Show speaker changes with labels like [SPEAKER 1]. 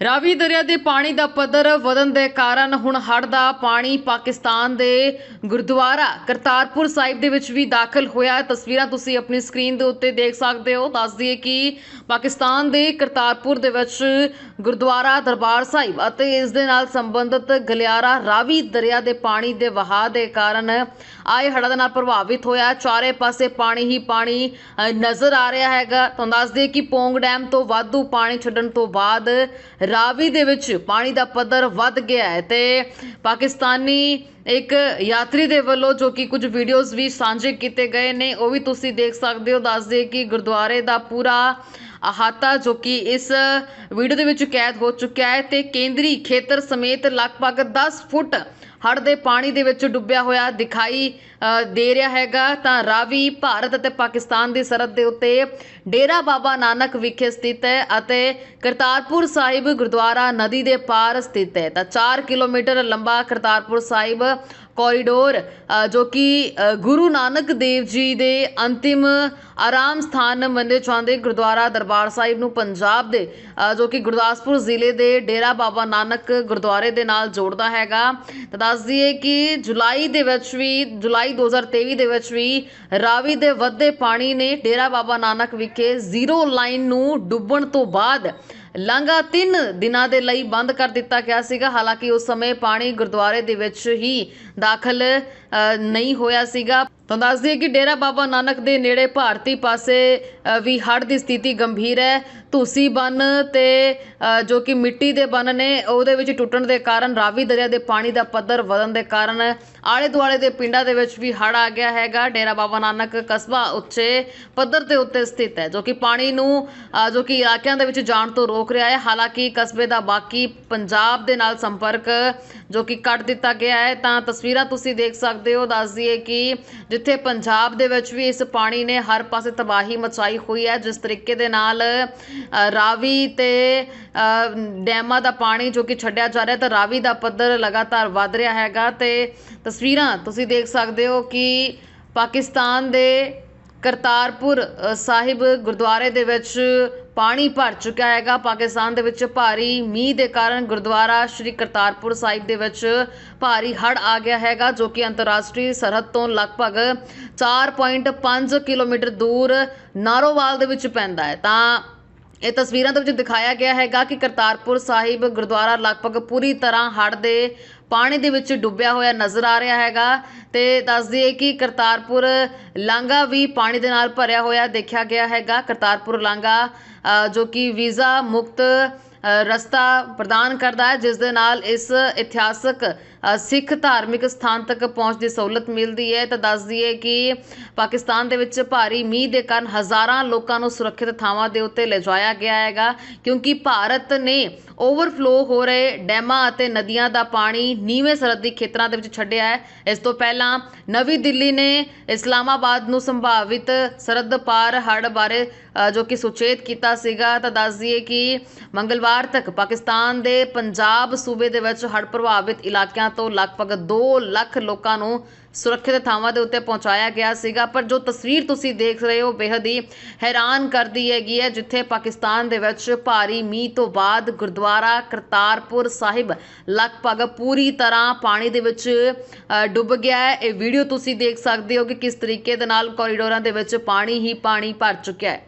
[SPEAKER 1] ਰਾਵੀ ਦਰਿਆ ਦੇ ਪਾਣੀ ਦਾ ਪੱਧਰ ਵਧਣ ਦੇ ਕਾਰਨ ਹੁਣ ਹੜ੍ਹ ਦਾ ਪਾਣੀ ਪਾਕਿਸਤਾਨ ਦੇ ਗੁਰਦੁਆਰਾ ਕਰਤਾਰਪੁਰ ਸਾਹਿਬ ਦੇ ਵਿੱਚ ਵੀ ਦਾਖਲ ਹੋਇਆ ਤਸਵੀਰਾਂ ਤੁਸੀਂ ਆਪਣੀ ਸਕਰੀਨ ਦੇ ਉੱਤੇ ਦੇਖ ਸਕਦੇ ਹੋ। ਦੱਸ ਦਈਏ ਕਿ ਪਾਕਿਸਤਾਨ ਦੇ ਕਰਤਾਰਪੁਰ ਦੇ ਵਿੱਚ ਗੁਰਦੁਆਰਾ ਦਰਬਾਰ ਸਾਹਿਬ ਅਤੇ ਇਸ ਦੇ ਨਾਲ ਸੰਬੰਧਿਤ ਗਲਿਆਰਾ ਰਾਵੀ ਦਰਿਆ ਦੇ ਪਾਣੀ ਦੇ ਵਹਾਅ ਦੇ ਕਾਰਨ ਆਏ ਹੜ੍ਹਾਂ ਦੇ ਨਾਲ ਪ੍ਰਭਾਵਿਤ ਹੋਇਆ। ਚਾਰੇ ਪਾਸੇ ਪਾਣੀ ਹੀ ਪਾਣੀ ਨਜ਼ਰ ਆ ਰਿਹਾ ਹੈਗਾ। ਤੁਹਾਨੂੰ ਦੱਸ ਦਈਏ ਕਿ ਪੋਂਗ ਡੈਮ ਤੋਂ ਵਾਧੂ ਪਾਣੀ ਛੱਡਣ ਤੋਂ ਬਾਅਦ ਰਾਵੀ ਦੇ ਵਿੱਚ ਪਾਣੀ ਦਾ ਪੱਧਰ ਵੱਧ ਗਿਆ ਹੈ ਤੇ ਪਾਕਿਸਤਾਨੀ ਇੱਕ ਯਾਤਰੀ ਦੇ ਵੱਲੋਂ ਜੋ ਕਿ ਕੁਝ ਵੀਡੀਓਜ਼ ਵੀ ਸਾਂਝੇ ਕੀਤੇ ਗਏ ਨੇ, ਉਹ ਵੀ ਤੁਸੀਂ ਦੇਖ ਸਕਦੇ ਹੋ। ਦੱਸ ਦਈਏ ਕਿ ਗੁਰਦੁਆਰੇ ਦਾ ਪੂਰਾ ਅਹਾਤਾ ਜੋ ਕਿ ਇਸ ਵੀਡੀਓ ਦੇ ਵਿੱਚ ਕੈਦ ਹੋ ਚੁੱਕਿਆ ਹੈ ਤੇ ਕੇਂਦਰੀ ਖੇਤਰ ਸਮੇਤ ਲਗਭਗ 10 ਫੁੱਟ ਹੜ੍ਹ ਦੇ ਪਾਣੀ ਦੇ ਵਿੱਚ ਡੁੱਬਿਆ ਹੋਇਆ ਦਿਖਾਈ ਅ, ਦੇ ਰਿਹਾ ਹੈਗਾ। ਤਾਂ ਰਾਵੀ ਭਾਰਤ ਅਤੇ ਪਾਕਿਸਤਾਨ ਦੀ ਸਰਹੱਦ ਦੇ ਉੱਤੇ ਡੇਰਾ ਬਾਬਾ ਨਾਨਕ ਵਿਖੇ ਸਥਿਤ ਹੈ ਅਤੇ ਕਰਤਾਰਪੁਰ ਸਾਹਿਬ ਗੁਰਦੁਆਰਾ ਨਦੀ ਦੇ ਪਾਰ ਸਥਿਤ ਹੈ। ਤਾਂ 4 ਕਿਲੋਮੀਟਰ ਲੰਬਾ ਕਰਤਾਰਪੁਰ ਸਾਹਿਬ ਕੋਰੀਡੋਰ ਜੋ ਕਿ ਗੁਰੂ ਨਾਨਕ ਦੇਵ ਜੀ ਦੇ ਅੰਤਿਮ ਆਰਾਮ ਸਥਾਨ ਮੰਨੇ ਜਾਂਦੇ ਗੁਰਦੁਆਰਾ ਦਰਬਾਰ ਸਾਹਿਬ ਨੂੰ ਪੰਜਾਬ ਦੇ ਜੋ ਕਿ ਗੁਰਦਾਸਪੁਰ ਜ਼ਿਲ੍ਹੇ ਦੇ ਡੇਰਾ ਬਾਬਾ ਨਾਨਕ ਗੁਰਦੁਆਰੇ ਦੇ ਨਾਲ ਜੋੜਦਾ ਹੈਗਾ। ਤਾਂ ਦੱਸ ਦਈਏ ਕਿ ਜੁਲਾਈ ਦੇ ਵਿੱਚ ਵੀ, ਜੁਲਾਈ 2023 ਦੇ ਵਿੱਚ ਵੀ ਰਾਵੀ ਦੇ ਵੱਧਦੇ ਪਾਣੀ ਨੇ ਡੇਰਾ ਬਾਬਾ ਨਾਨਕ ਵਿਖੇ ਜ਼ੀਰੋ ਲਾਈਨ ਨੂੰ ਡੁੱਬਣ ਤੋਂ ਬਾਅਦ ਲਾਂਘਾ 3 ਦਿਨਾਂ ਦੇ ਲਈ ਬੰਦ ਕਰ ਦਿੱਤਾ ਗਿਆ ਸੀਗਾ। ਹਾਲਾਂਕਿ ਉਸ ਸਮੇਂ ਪਾਣੀ ਗੁਰਦੁਆਰੇ ਦੇ ਵਿੱਚ ਹੀ ਦਾਖਲ ਅ, ਨਹੀਂ ਹੋਇਆ ਸੀਗਾ। ਤਾਂ ਦੱਸ ਦਈਏ ਕਿ ਡੇਰਾ ਬਾਬਾ ਨਾਨਕ ਦੇ ਨੇੜੇ ਭਾਰਤੀ ਪਾਸੇ ਵੀ ਹੜ੍ਹ ਦੀ ਸਥਿਤੀ ਗੰਭੀਰ ਹੈ। ਧੂਸੀ ਬੰਨ ਤੇ ਜੋ ਕਿ ਮਿੱਟੀ ਦੇ ਬੰਨ ਨੇ, ਉਹਦੇ ਵਿੱਚ ਟੁੱਟਣ ਦੇ ਕਾਰਨ ਰਾਵੀ ਦਰਿਆ ਦੇ ਪਾਣੀ ਦਾ ਪੱਧਰ ਵਧਣ ਦੇ ਕਾਰਨ ਆਲੇ ਦੁਆਲੇ ਦੇ ਪਿੰਡਾਂ ਦੇ ਵਿੱਚ ਵੀ ਹੜ੍ਹ ਆ ਗਿਆ ਹੈਗਾ। ਡੇਰਾ ਬਾਬਾ ਨਾਨਕ ਕਸਬਾ ਉੱਚੇ ਪੱਧਰ ਦੇ ਉੱਤੇ ਸਥਿਤ ਹੈ, ਜੋ ਕਿ ਪਾਣੀ ਨੂੰ ਜੋ ਕਿ ਇਲਾਕਿਆਂ ਦੇ ਵਿੱਚ ਜਾਣ ਤੋਂ ਰੋਕ ਰਿਹਾ ਹੈ। ਹਾਲਾਂਕਿ ਕਸਬੇ ਦਾ ਬਾਕੀ ਪੰਜਾਬ ਦੇ ਨਾਲ ਸੰਪਰਕ ਜੋ ਕਿ ਕੱਟ ਦਿੱਤਾ ਗਿਆ ਹੈ, ਤਾਂ ਤਸਵੀਰਾਂ ਤੁਸੀਂ ਦੇਖ ਸਕਦੇ ਹੋ। ਦੱਸ ਦਈਏ ਕਿ ਜਿੱਥੇ ਪੰਜਾਬ ਦੇ ਵਿੱਚ ਵੀ ਇਸ ਪਾਣੀ ਨੇ ਹਰ ਪਾਸੇ ਤਬਾਹੀ ਮਚਾਈ ਹੋਈ ਹੈ, ਜਿਸ ਤਰੀਕੇ ਦੇ ਨਾਲ ਰਾਵੀ ਤੇ ਡੈਮਾਂ ਦਾ ਪਾਣੀ ਜੋ ਕਿ ਛੱਡਿਆ ਜਾ ਰਿਹਾ ਤਾਂ ਰਾਵੀ ਦਾ ਪੱਧਰ ਲਗਾਤਾਰ ਵੱਧ ਰਿਹਾ ਹੈਗਾ ਤੇ ਤਸਵੀਰਾਂ ਤੁਸੀਂ ਦੇਖ ਸਕਦੇ ਹੋ ਕਿ ਪਾਕਿਸਤਾਨ ਦੇ ਕਰਤਾਰਪੁਰ ਸਾਹਿਬ ਗੁਰਦੁਆਰੇ ਦੇ ਵਿੱਚ ਪਾਣੀ ਭਰ ਚੁੱਕਿਆ ਹੈਗਾ। ਪਾਕਿਸਤਾਨ ਦੇ ਵਿੱਚ ਭਾਰੀ ਮੀਂਹ ਦੇ ਕਾਰਨ ਗੁਰਦੁਆਰਾ ਸ਼੍ਰੀ ਕਰਤਾਰਪੁਰ ਸਾਹਿਬ ਦੇ ਵਿੱਚ ਭਾਰੀ ਹੜ੍ਹ ਆ ਗਿਆ ਹੈਗਾ, ਜੋ ਕਿ ਅੰਤਰਰਾਸ਼ਟਰੀ ਸਰਹੱਦ ਤੋਂ ਲਗਭਗ 4.5 ਕਿਲੋਮੀਟਰ ਦੂਰ ਨਾਰੋਵਾਲ ਦੇ ਵਿੱਚ ਪੈਂਦਾ ਹੈ। ਤਾਂ ਇਹ ਤਸਵੀਰਾਂ ਦੇ ਵਿੱਚ ਦਿਖਾਇਆ ਗਿਆ ਹੈਗਾ ਕਿ ਕਰਤਾਰਪੁਰ ਸਾਹਿਬ ਗੁਰਦੁਆਰਾ ਲਗਭਗ ਪੂਰੀ ਤਰ੍ਹਾਂ ਹੜ੍ਹ ਦੇ ਪਾਣੀ ਦੇ ਵਿੱਚ ਡੁੱਬਿਆ ਹੋਇਆ ਨਜ਼ਰ ਆ ਰਿਹਾ ਹੈਗਾ ਤੇ ਦੱਸ ਦਈਏ ਕਿ ਕਰਤਾਰਪੁਰ ਲਾਂਘਾ ਵੀ ਪਾਣੀ ਦੇ ਨਾਲ ਭਰਿਆ ਹੋਇਆ ਦੇਖਿਆ ਗਿਆ ਹੈਗਾ। ਕਰਤਾਰਪੁਰ ਲਾਂਘਾ ਜੋ ਕਿ ਵੀਜ਼ਾ ਮੁਕਤ ਰਸਤਾ ਪ੍ਰਦਾਨ ਕਰਦਾ ਹੈ, ਜਿਸ ਦੇ ਨਾਲ ਇਸ ਇਤਿਹਾਸਕ ਸਿੱਖ ਧਾਰਮਿਕ ਸਥਾਨ ਤੱਕ ਪਹੁੰਚ ਦੀ ਸਹੂਲਤ ਮਿਲਦੀ ਹੈ ਤਾਂ ਦੱਸ ਦਈਏ ਕਿ ਪਾਕਿਸਤਾਨ ਦੇ ਵਿੱਚ ਭਾਰੀ ਮੀਂਹ ਦੇ ਕਾਰਨ ਹਜ਼ਾਰਾਂ ਲੋਕਾਂ ਨੂੰ ਸੁਰੱਖਿਅਤ ਥਾਵਾਂ ਦੇ ਉੱਤੇ ਲਿਜਾਇਆ ਗਿਆ ਹੈਗਾ, ਕਿਉਂਕਿ ਭਾਰਤ ਨੇ ਓਵਰਫਲੋ ਹੋ ਰਹੇ ਡੈਮਾਂ ਅਤੇ ਨਦੀਆਂ ਦਾ ਪਾਣੀ ਨੀਵੇਂ ਸਰਹੱਦੀ ਖੇਤਰਾਂ ਦੇ ਵਿੱਚ ਛੱਡਿਆ ਹੈ। ਇਸ ਤੋਂ ਪਹਿਲਾਂ ਨਵੀਂ ਦਿੱਲੀ ਨੇ ਇਸਲਾਮਾਬਾਦ ਨੂੰ ਸੰਭਾਵਿਤ ਸਰਹੱਦ ਪਾਰ ਹੜ੍ਹ ਬਾਰੇ ਜੋ ਕਿ ਸੁਚੇਤ ਕੀਤਾ ਸੀਗਾ, ਤਾਂ ਦੱਸ ਦਈਏ ਕਿ ਮੰਗਲਵਾਰ ਤੱਕ ਪਾਕਿਸਤਾਨ ਦੇ ਪੰਜਾਬ ਸੂਬੇ ਦੇ ਵਿੱਚ ਹੜ੍ਹ ਪ੍ਰਭਾਵਿਤ ਇਲਾਕਿਆਂ ਤੋਂ ਲਗਭਗ 2 ਲੱਖ ਲੋਕਾਂ ਨੂੰ ਸੁਰੱਖਿਅਤ ਥਾਵਾਂ ਦੇ ਉੱਤੇ ਪਹੁੰਚਾਇਆ ਗਿਆ ਸੀਗਾ। ਪਰ ਜੋ ਤਸਵੀਰ ਤੁਸੀਂ ਦੇਖ ਰਹੇ ਹੋ ਬੇहद ਹੀ ਹੈਰਾਨ ਕਰਦੀ ਹੈਗੀ ਹੈ, ਜਿੱਥੇ ਪਾਕਿਸਤਾਨ ਦੇ ਵਿੱਚ ਭਾਰੀ ਮੀਂਹ ਤੋਂ ਬਾਅਦ ਗੁਰਦੁਆਰਾ ਕਰਤਾਰਪੁਰ ਸਾਹਿਬ ਲਗਭਗ ਪੂਰੀ ਤਰ੍ਹਾਂ ਪਾਣੀ ਦੇ ਵਿੱਚ ਡੁੱਬ ਗਿਆ ਹੈ। ਇਹ ਵੀਡੀਓ ਤੁਸੀਂ ਦੇਖ ਸਕਦੇ ਹੋ ਕਿ ਕਿਸ ਤਰੀਕੇ ਦੇ ਨਾਲ ਕੋਰੀਡੋਰਾਂ ਦੇ ਵਿੱਚ ਪਾਣੀ ਹੀ ਪਾਣੀ ਭਰ ਚੁੱਕਿਆ ਹੈ।